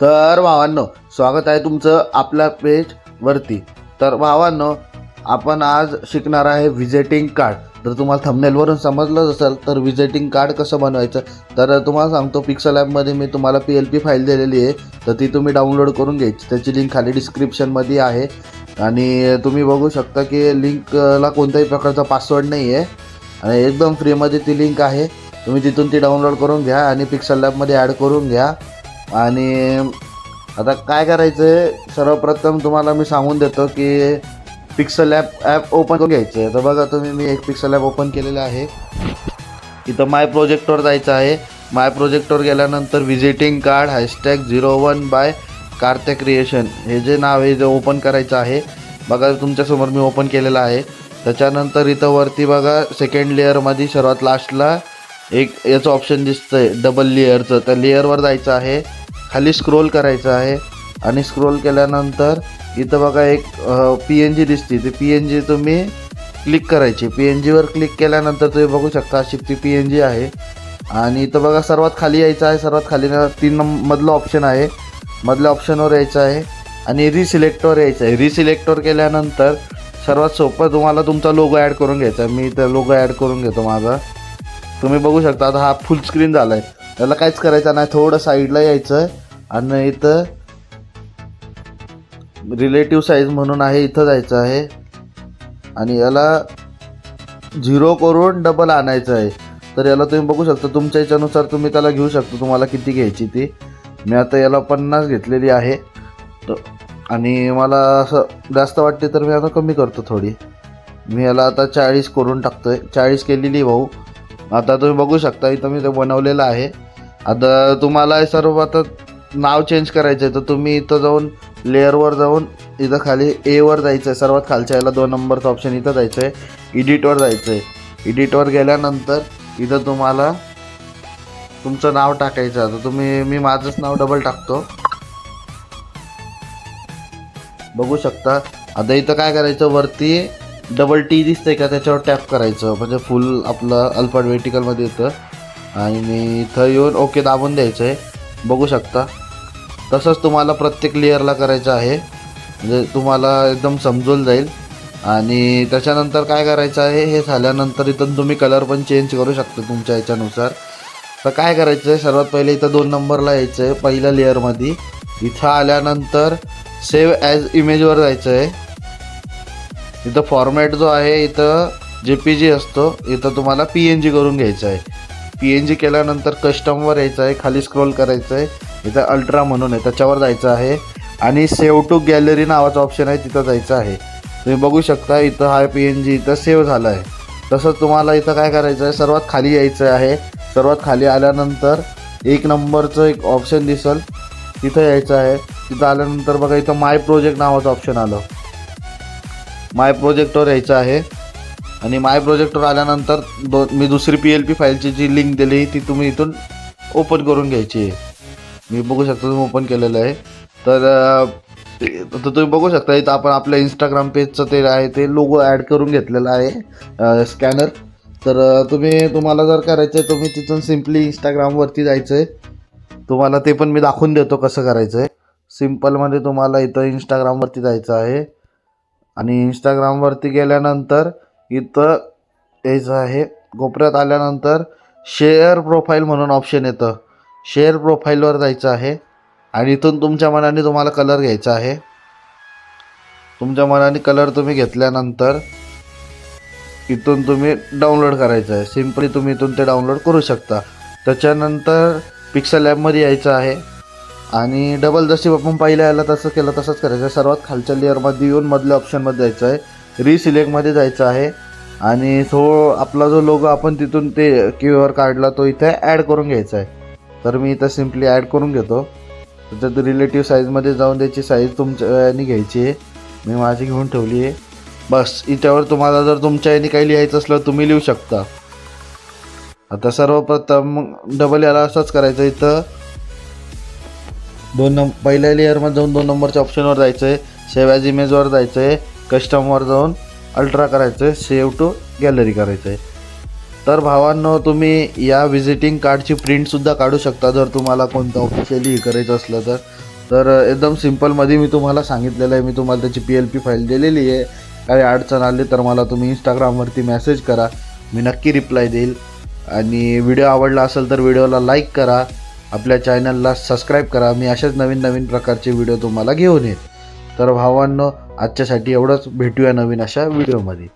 तर भावांनो स्वागत आहे तुमचं आपल्या पेजवरती. तर भावांनो आपण आज शिकणार आहे व्हिजिटिंग कार्ड तर तुम्हाला थंबनेलवरून समजलंच असेल तर व्हिजिटिंग कार्ड कसं बनवायचं? तर तुम्हाला सांगतो पिक्सल ॲपमध्ये मी तुम्हाला पी एल पी फाईल दिलेली आहे. तर ती तुम्ही डाउनलोड करून घ्यायची. त्याची लिंक खाली डिस्क्रिप्शनमध्ये आहे. आणि तुम्ही बघू शकता की लिंकला कोणत्याही प्रकारचा पासवर्ड नाही आहे आणि एकदम फ्रीमध्ये ती लिंक आहे. तुम्ही तिथून ती डाउनलोड करून घ्या आणि पिक्सल लॅबमध्ये ॲड करून घ्या. आणि आता काय करायचं आहे सर्वप्रथम तुम्हाला मी सांगून देतो की पिक्सल ॲप ॲप ओपन करून घ्यायचं आहे. तर बघा तुम्ही मी एक पिक्सल ॲप ओपन केलेलं आहे. इथं माय प्रोजेक्टवर जायचं आहे. माय प्रोजेक्टवर गेल्यानंतर visiting card hashtag zero one by Kartya creation हे जे नाव आहे जे ओपन करायचं आहे बघा तुमच्यासमोर मी ओपन केलेलं आहे. त्याच्यानंतर इथं वरती बघा सेकंड लेअरमध्ये सर्वात लास्टला एक याचं ऑप्शन दिसतं आहे डबल लेअरचं त्या लेअरवर जायचं आहे. खाली स्क्रोल करायचं आहे. आणि स्क्रोल केल्यानंतर इथं बघा एक पी एन जी दिसते. ती पी एन जी तुम्ही क्लिक करायची. पी एन जीवर क्लिक केल्यानंतर तुम्ही बघू शकता अशी ती पी एन जी आहे. आणि इथं बघा सर्वात खाली यायचं आहे. सर्वात खाली तीन मधलं ऑप्शन आहे. मधल्या ऑप्शनवर यायचं आहे. आणि रिसिलेक्टवर यायचं आहे. रिसिलेक्टवर केल्यानंतर सर्वात सोपं तुम्हाला तुमचा लोगो ॲड करून घ्यायचा आहे. मी इथं लोगो ॲड करून घेतो माझा. तुम्ही बघू शकता आता हा फुल स्क्रीन झाला आहे त्याला काहीच करायचं नाही. थोडं साईडला यायचं आहे आणि इथं रिलेटिव्ह साईज म्हणून आहे इथं जायचं आहे. आणि याला झिरो करून डबल आणायचं आहे. तर याला तुम्ही बघू शकता तुमच्या याच्यानुसार तुम्ही त्याला घेऊ शकता. तुम्हाला किती घ्यायची ती. मी आता याला पन्नास घेतलेली आहे. तर आणि मला असं जास्त वाटते तर मी आता कमी करतो थोडी. मी याला आता चाळीस करून टाकतो आहे चाळीस केलेली भाऊ. आता तुम्ही बघू शकता इथं मी ते बनवलेलं आहे. आता तुम्हाला सर्व आता नाव चेंज करायचं आहे तर तुम्ही इथं जाऊन लेअरवर जाऊन इथं खाली एवर जायचं आहे सर्वात खालच्या याला दोन नंबरचं ऑप्शन इथं जायचं आहे इडिटवर जायचं आहे इडिटवर गेल्यानंतर इथं तुम्हाला तुमचं नाव टाकायचं आता तुम्ही मी माझंच नाव डबल टाकतो. बघू शकता. आता इथं काय करायचं? वरती डबल टी दिसतंय का त्याच्यावर टॅप करायचं. म्हणजे फुल आपलं अल्फाबेटिकलमध्ये येतं. आणि इथं येऊन ओके दाबून द्यायचं आहे बघू शकता. तसंच तुम्हाला प्रत्येक लेअरला करायचं आहे. म्हणजे तुम्हाला एकदम समजून जाईल. आणि त्याच्यानंतर काय करायचं आहे? हे झाल्यानंतर इथं तुम्ही कलर पण चेंज करू शकता तुमच्या याच्यानुसार. तर काय करायचं आहे सर्वात पहिले इथं दोन नंबरला यायचं आहे पहिल्या लेअरमध्ये इथं आल्यानंतर सेव्ह ॲज इमेजवर जायचं आहे इथं फॉर्मॅट जो आहे इथं जे पी जी असतो. इथं तुम्हाला पी एन जी करून घ्यायचं आहे. पी एन जी केल्यानंतर कस्टमवर यायचं आहे खाली स्क्रोल करायचं आहे. इथं अल्ट्रा म्हणून आहे त्याच्यावर जायचं आहे. आणि सेव्ह टू गॅलरी नावाचं ऑप्शन आहे तिथं जायचं आहे. तुम्ही बघू शकता इथं हा पी एन जी इथं सेव्ह झालं आहे. तसंच तुम्हाला इथं काय करायचं आहे सर्वात खाली यायचं आहे. सर्वात खाली आल्यानंतर एक नंबरचं एक ऑप्शन दिसेल तिथं यायचं आहे. तिथं आल्यानंतर बघा इथं माय प्रोजेक्ट नावाचं ऑप्शन आलं. माय प्रोजेक्टवर यायचं आहे. आणि माय प्रोजेक्टवर आल्यानंतर दो मी दुसरी पी एल पी फाईलची जी लिंक दिली ती तुम्ही इथून ओपन करून घ्यायची आहे. मी बघू शकता तुम्ही ओपन केलेलं आहे. तर तर तुम्ही बघू शकता इथं आपण आपल्या इंस्टाग्राम पेजचं ते आहे ते लोगो ॲड करून घेतलेलं आहे स्कॅनर तर तुम्ही तुम्हाला जर करायचं आहे तुम्ही तिथून सिम्पली इंस्टाग्रामवरती जायचं आहे. तुम्हाला ते पण मी दाखवून देतो कसं करायचं आहे. सिम्पलमध्ये तुम्हाला इथं इंस्टाग्रामवरती जायचं आहे. आणि इंस्टाग्रामवरती गेल्यानंतर इथं यायचं आहे कोपऱ्यात आल्यानंतर शेअर प्रोफाईल म्हणून ऑप्शन येतं. शेअर प्रोफाईलवर जायचं आहे आणि इथून तुमच्या मनाने तुम्हाला कलर घ्यायचा आहे. तुमच्या मनाने कलर तुम्ही घेतल्यानंतर इथून तुम्ही डाउनलोड करायचं आहे. सिम्पली तुम्ही इथून ते डाउनलोड करू शकता. त्याच्यानंतर पिक्सल ॲपमध्ये यायचं आहे. आणि डबल जशी आपण पहिल्या याला तसं केलं तसंच करायचं. आहे सर्वात खालच्या लेअरमध्ये येऊन मधल्या ऑप्शनमध्ये जायचं आहे. रिसिलेक्टमध्ये जायचं आहे. आणि तो आपला जो लोगो आपण तिथून ते क्यू आर काढला तो इथे ॲड करून घ्यायचा आहे. तर मी इथं सिम्पली ॲड करून घेतो. त्याच्यात रिलेटिव्ह साईजमध्ये जाऊन त्याची साईज तुमच्या याने घ्यायची आहे. मी माझी घेऊन ठेवली आहे. बस इथ्यावर तुम्हाला जर तुमच्या याने काही लिहायचं असलं तुम्ही लिहू शकता. आता सर्वप्रथम डबल याला असंच करायचं इथं. दोन नंब पहिल्या लेअरमध्ये जाऊन दोन नंबरच्या ऑप्शनवर जायचं आहे सेव्ह ॲज इमेजवर जायचं आहे कस्टमवर जाऊन अल्ट्रा करायचं आहे सेव्ह टू गॅलरी करायचं आहे तर भावांनो तुम्ही या व्हिजिटिंग कार्डची प्रिंटसुद्धा काढू शकता जर तुम्हाला कोणतं ऑफिशियली करायचं असलं तर. तर एकदम सिम्पलमध्ये मी तुम्हाला सांगितलेलं आहे. मी तुम्हाला त्याची पी एल पी फाईल दिलेली आहे. काही अडचण आली तर मला तुम्ही इंस्टाग्रामवरती मेसेज करा. मी नक्की रिप्लाय देईल. आणि व्हिडिओ आवडला असेल तर व्हिडिओला लाईक करा. आपल्या चॅनलला सबस्क्राईब करा. मी अशाच नवीन नवीन प्रकारचे व्हिडिओ तुम्हाला घेऊन येईन. तर भावांनो आजच्यासाठी एवढंच. भेटूया नवीन अशा व्हिडिओमध्ये